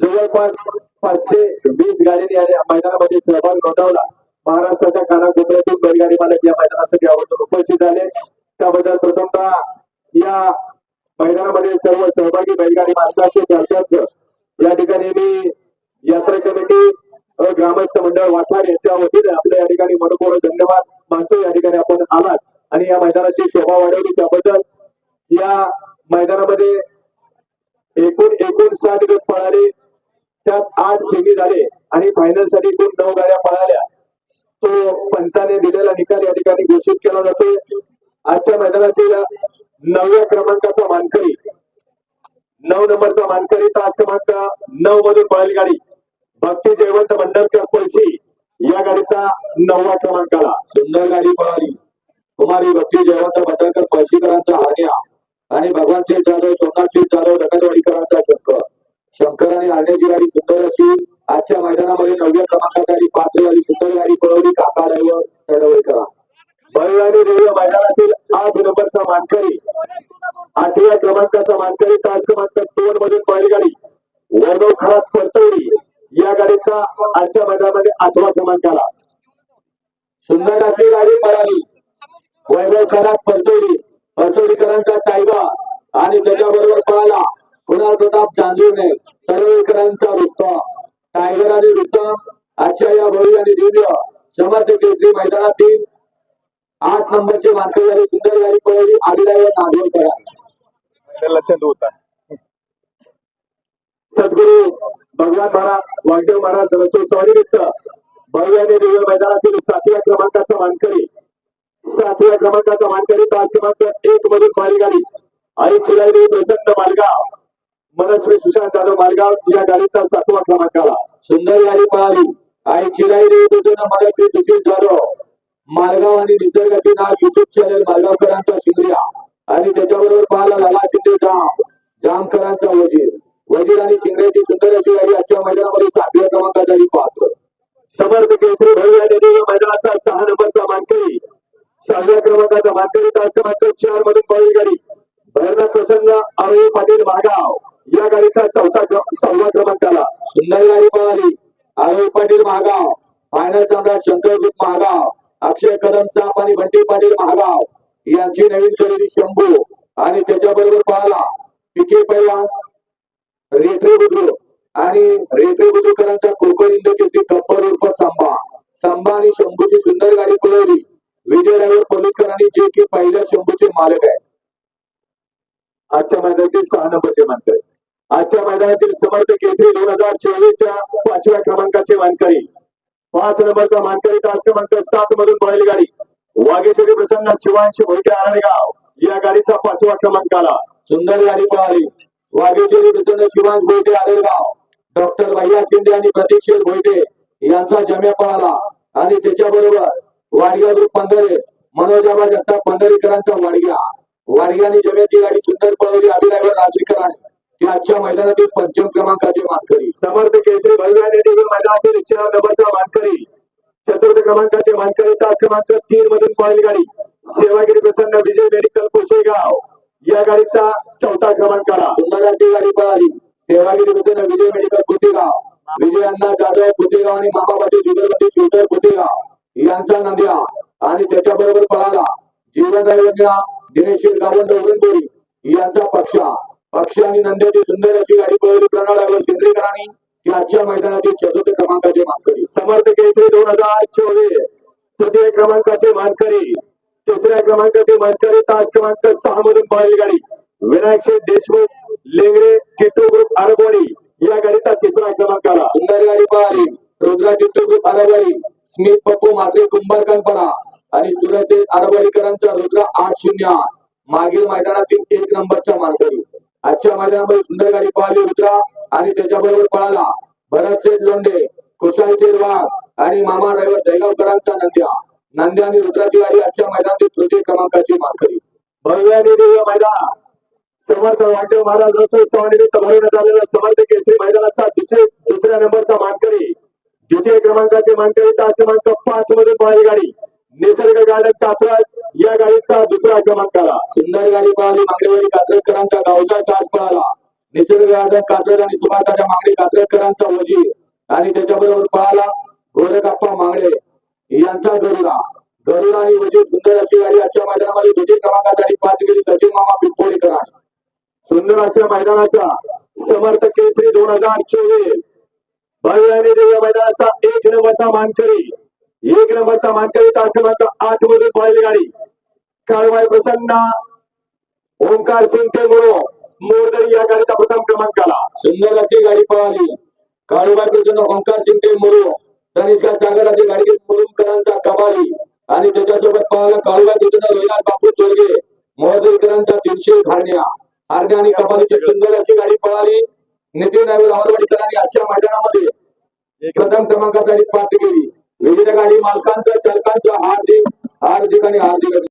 जवळपास पाचशे वीस गाड्यांनी या मैदानामध्ये सहभाग नोंदवला. महाराष्ट्राच्या कानाकोपऱ्यातून बैलगाडी मालक या मैदानासाठी आवडून उपस्थित झाले. त्याबद्दल प्रथमतः या मैदानामध्ये सर्व सहभागी बैलगाडी मालकाचे चालकांचं या ठिकाणी मी यात्रा कमिटी ग्रामस्थ मंडळ वाठार यांच्या वतीने आपल्या या ठिकाणी मनपूर्वक धन्यवाद मानतो. या ठिकाणी आपण आलात आणि या मैदानाची शोभा वाढवली. त्याबद्दल या मैदानामध्ये एकूण एकूण सात गट पळाले. त्यात आठ सेमी झाले आणि फायनलसाठी एकूण नऊ गाड्या पळाल्या. तो पंचाने दिलेला निकाल या ठिकाणी घोषित केला जातोय आजच्या मैदानातील नवव्या क्रमांकाचा मानकरी नऊ नंबरचा मानकरी तास क्रमांक नऊ मधून पळाली गाडी. भक्ती जयवंत मंडळकर पळशी या गाडीचा नववा क्रमांकाला. सुंदर गाडी पळाली. कुमारी भक्ती जयवंत मंडळकर पळशीकरांचा हरण्या आणि भगवान सिंह जाधव सोमनाथ सिंह जाधव डकतवाडीकरांचा शंकर शंकर आणि हरण्याची गाडी सुंदर अशी. आजच्या मैदानामध्ये नवव्या क्रमांकासाठी पात्र झाली सुंदर गाडी पळवली. काका ड्रायव्हर तडवळकरा बैलगाडी रेल्वे मैदानातील आठ नंबरचा मानकरी. आठव्या क्रमांकाचा मानकरी तास क्रमांक दोन मधून बैलगाडी. वैभव खरात परतवली. या गाडीचा आजच्या मैदानामध्ये आठवा क्रमांक आला. सुंदर अशी गाडी पळाली. वैभव खरात परतवली. परतोडीकरांचा टायगर. आणि त्याच्याबरोबर पळाला. कुणाल प्रताप चांदूरने तळवळकरांचा रुस्तम टायगर आणि रुस्तम आजच्या या भव्य आणि दिव्य समर्थ केसरी मैदानातील आठ नंबरचे मानकरी आणि सुंदर गाडी पळवली. आडीला आदिलावर नागोलकर लक्षात होता सद्गुरु भगवान महाराज वागदेव महाराज रथोत्सवानिमित्त भव्य आणि दिव्य मैदानातील सातव्या क्रमांकाचा मानकरी. सातव्या क्रमांकाचा मानकरी तास क्रमांक एक मधून मारी आणि चिराई प्रसन्न मालगाव मनस्वी सुशांत जाधव मालगाव या गाडीचा सातवा क्रमांकाला सुंदर गाडी पळाली आई चिराई देवतेचं मनाचे सुशील जाधव. मालगाव आणि निसर्गाचे नाव युट्यूब चॅनल मालगावकरांचा शिंगरिया आणि त्याच्याबरोबर पाहिला लाला शिंदे जाम जामकरांचा वजीर. वजीर आणि शिंगऱ्याची सुंदर अशी गाडी आजच्या मैदानामध्ये सातव्या क्रमांकासाठी पाहतो समर्थ केसरी भव्य आणि दिव्य मैदानाचा सहा नंबरचा मानकरी. सहाव्या क्रमांकाचा मानकरी तास क्रमांक चार मधून पळी गाडी. भैरनाथ प्रसन्न अरुण पाटील मागाव या गाडीचा चौथा क्रम- सहावा क्रमांकाला सुंदर गाडी पळाली आरोग्य पाटील महागाव फायनल सम्राट शंकर महागाव अक्षय कदम साप आणि बंटी पाटील महागाव. यांची नवीन खरेदी शंभू आणि त्याच्याबरोबर पळाला पिके पैलवान रेत्रे बुद्रुक आणि रेत्रे बुद्रुकरांचा कोकण इंद केसरी कप्पर उर्फ सांबा सांबा आणि शंभूची सुंदर गाडी पळवली. विजय ड्रायव्हर पोलीसकरांनी जे की पहिल्या शंभूचे मालक आहे आजच्या मैदानातील सहा नंबरचे मानकरी आजच्या मैदानातील समर्थ केसरी दोन हजार चोवीसच्या पाचव्या क्रमांकाचे मानकरी. पाच नंबरचा मानकरी तास क्रमांक सात मधून पळाली गाडी. वाघेश्वरी प्रसन्न शिवांश भोईटे आरणगाव या गाडीचा पाचवा क्रमांक आला. सुंदर गाडी पळाली. वाघेश्वरी प्रसन्न शिवांश भोईटे आलेगाव डॉक्टर भैया शिंदे आणि प्रतीक्षेल शेठ भोईटे यांचा जम्या पळाला. आणि त्याच्याबरोबर वाडग्या ग्रुप पंधरे मनोजाबा जगताप पंधरेकरांचा वाडग्या वाडग्याने जम्याची गाडी सुंदर पळवली. अभिरायवर नागरिकरांनी ती आजच्या मैदानातील पंचम क्रमांकाचे मानकरी समर्थ केसरी आणि दिव्य मैदानातील चार नंबरचा मानकरी चतुर्थ क्रमांकाचे मानकरी तास क्रमांक तीन मधून पळाली गाडी. सेवागिरी प्रसन्न विजय मेडिकल कुशेगाव या गाडीचा चौथा क्रमांकाला सुंदराची गाडी पळाली. सेवागिरी प्रसन्न विजय मेडिकल पुसेगाव विजय अण्णा जाधव पुसेगाव आणि मामा पाटील जुगलपती शिवतर पुसेगाव यांचा नंद्या. आणि त्याच्याबरोबर पळाला. जीवन दिनेश गावंड उरणबोरी यांचा पक्षा. पक्ष आणि नंद्याची सुंदर अशी गाडी पळवली. प्रणव ड्रायव्हर शिंद्रेकरांनी ती आजच्या मैदानातील चतुर्थ क्रमांकाचे मानकरी. समर्थ केसरी दोन हजार चोवीस. तृतीय क्रमांकाचे मानकरी. तिसऱ्या क्रमांकाचे मानकरी तास क्रमांक सहा मधून पळाली गाडी. विनायक शेठ देशमुख लेंगरे किट्टू ग्रुप आरबवाडी या गाडीचा तिसरा क्रमांकाला. सुंदर गाडी पळाली. रुद्रा चित्तूर ग्रुप आरवाडी स्मित पप्पू म्हात्रे कुंभारकांपणा आणि सुरसेठ आरवाडीकरांचा रुद्रा आठ शून्य मागील मैदानातील एक नंबरचा मानकरी. आजच्या मैदानामध्ये सुंदर गाडी पळाली उतरा आणि त्याच्याबरोबर पळाला. भरत शेठ लोंढे कुशाल शेरवाड आणि मामा ड्रायव्हर दहगावकरांचा नंद्या. नंद्या आणि रुद्राची गाडी आजच्या मैदानातील तृतीय क्रमांकाची मानकरी. भव्य आणि दिव्य मैदान. समर्थ वाटेव महाराज रथोत्सवानिमित्त भरवण्यात आलेला समर्थ केसरी मैदानाचा दुसरे दुसऱ्या नंबरचा मानकरी. द्वितीय क्रमांकाचे मानकरी तास क्रमांक पाच मधून पळाली गाडी. निसर्ग गार्डन कात्रज या गाडीचा दुसरा क्रमांकाला सुंदर गाडी पळाली मागडेवाडी कात्रजकरांचा गावचा साथ पळाला. निसर्ग गार्डन कात्रज आणि सुभाताच्या मागणी कात्रजकरांचा वजीर. आणि त्याच्याबरोबर पळाला गोरखप्पा मांगडे यांचा गरुडा. गरुडा आणि वजीर सुंदर अशी गाडी आजच्या मैदानामध्ये द्वितीय क्रमांकासाठी पाच गेली सचिन मामा पिंपोळीकर. सुंदर अशा मैदानाचा समर्थ केसरी दोन हजार चोवीस. भव्य आणि दिव्य मैदानाचा एक नंबरचा मानकरी. एक नंबरचा मानकरी तास क्रमांक आठ मधून पळाली गाडी. काळवाय प्रसन्न. ओंकार सिंग टेंगुरो मोरदरी या गाडीचा प्रथम क्रमांकाला सुंदर अशी गाडी पळाली. काळूबाई प्रसन्न ओंकार सिंगटे मुरु तनिष्का सागर आधी गाडी मुरुमकरांचा कबाली आणि त्याच्यासोबत पळाला काळूबाई प्रसन्न रोहिनाथ बापू चोरगे मोहदरीकरांचा तीनशे घारण्या हारण्या आणि कबालीची सुंदर अशी गाडी पळाली. नितीन नाईक अमरवाडीकरांनी आजच्या मैदानामध्ये. प्रथम क्रमांकासाठी पात्र केली. विविध गाडी मालकांचा चालकांचा हार्दिक हार्दिक आणि हार्दिक